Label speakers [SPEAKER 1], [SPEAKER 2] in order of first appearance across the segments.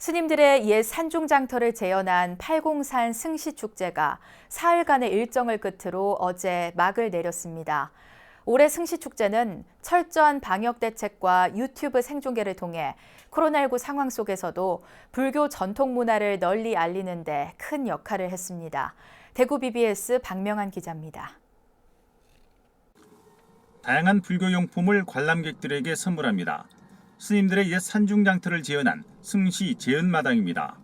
[SPEAKER 1] 스님들의 옛 산중장터를 재현한 팔공산 승시축제가 사흘간의 일정을 끝으로 어제 막을 내렸습니다. 올해 승시축제는 철저한 방역 대책과 유튜브 생중계를 통해 코로나19 상황 속에서도 불교 전통 문화를 널리 알리는 데 큰 역할을 했습니다. 대구 BBS 박명한 기자입니다.
[SPEAKER 2] 다양한 불교 용품을 관람객들에게 선물합니다. 스님들의 옛 산중장터를 재현한 승시 재현마당입니다.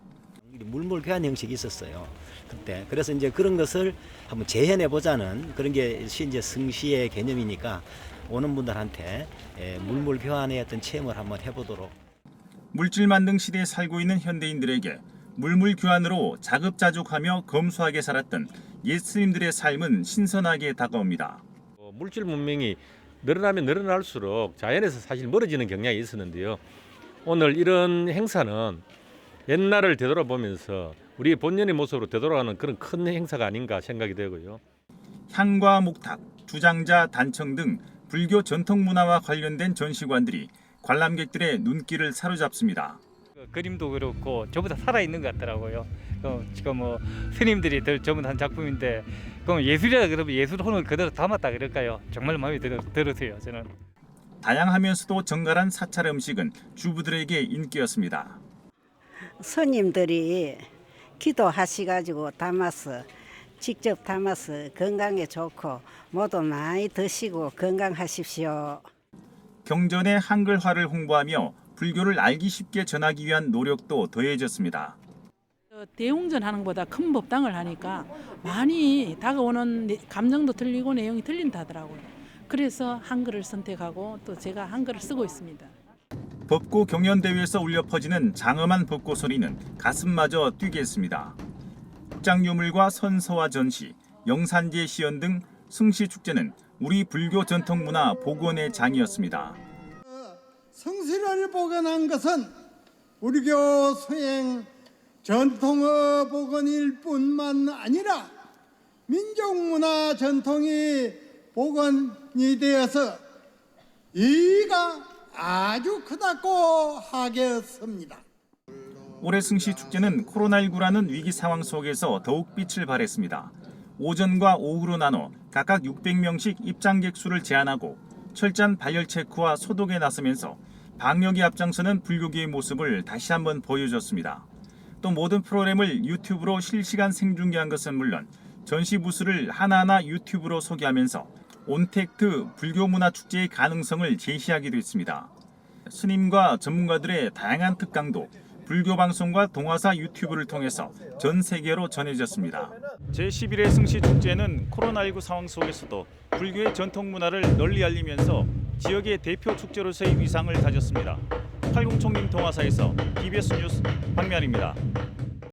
[SPEAKER 3] 물물 교환 형식이 있었어요. 그때 그래서 이제 그런 것을 한번 재현해 보자는 그런 게 이제 승시의 개념이니까 오는 분들한테 예, 물물 교환의 어떤 체험을 한번 해보도록.
[SPEAKER 2] 물질 만능 시대에 살고 있는 현대인들에게 물물 교환으로 자급자족하며 검소하게 살았던 옛 스님들의 삶은 신선하게 다가옵니다.
[SPEAKER 4] 어, 물질 문명이 늘어나면 늘어날수록 자연에서 사실 멀어지는 경향이 있었는데요. 오늘 이런 행사는 옛날을 되돌아보면서 우리 본연의 모습으로 되돌아가는 그런 큰 행사가 아닌가 생각이 되고요.
[SPEAKER 2] 향과 목탁, 주장자, 단청 등 불교 전통 문화와 관련된 전시관들이 관람객들의 눈길을 사로잡습니다.
[SPEAKER 5] 그 그림도 그렇고 전부 다 살아 있는 것 같더라고요. 그 지금 뭐 스님들이 들- 전부 다한 작품인데 그럼 예술이라 그러면 예술 혼을 그대로 담았다 그럴까요? 정말 마음에 들어, 들으세요. 저는.
[SPEAKER 2] 다양하면서도 정갈한 사찰 음식은 주부들에게 인기였습니다.
[SPEAKER 6] 스님들이 기도하시가지고 담아서 직접 담아서 건강에 좋고 모두 많이 드시고 건강하십시오.
[SPEAKER 2] 경전의 한글화를 홍보하며 불교를 알기 쉽게 전하기 위한 노력도 더해졌습니다.
[SPEAKER 7] 어, 대웅전 하는 것보다 큰 법당을 하니까 많이 다가오는 내- 감정도 틀리고 내용이 틀린다 하더라고요. 그래서 한글을 선택하고 또 제가 한글을 쓰고 있습니다.
[SPEAKER 2] 법고 경연대회에서 울려 퍼지는 장엄한 법고 소리는 가슴마저 뛰게 했습니다. 국장유물과 선서와 전시, 영산제 시연 등 승시 축제는 우리 불교 전통문화 복원의 장이었습니다.
[SPEAKER 8] 성실을 복원한 것은 우리교 수행 전통의 복원일 뿐만 아니라 민족문화 전통이 복원이 되어서 이가 아주 크다고 하겠습니다.
[SPEAKER 2] 올해 승시 축제는 코로나19라는 위기 상황 속에서 더욱 빛을 발했습니다. 오전과 오후로 나눠 각각 600명씩 입장객 수를 제한하고 철저한 발열 체크와 소독에 나서면서 방역에 앞장서는 불교계의 모습을 다시 한번 보여줬습니다. 또 모든 프로그램을 유튜브로 실시간 생중계한 것은 물론 전시 부스를 하나하나 유튜브로 소개하면서 온택트 불교 문화 축제의 가능성을 제시하기도 했습니다. 스님과 전문가들의 다양한 특강도 불교 방송과 동화사 유튜브를 통해서 전 세계로 전해졌습니다. 제11회 승시 축제는 코로나19 상황 속에서도 불교의 전통 문화를 널리 알리면서 지역의 대표 축제로서의 위상을 다졌습니다. 팔공총림 동화사에서 BBS 뉴스 박면입니다.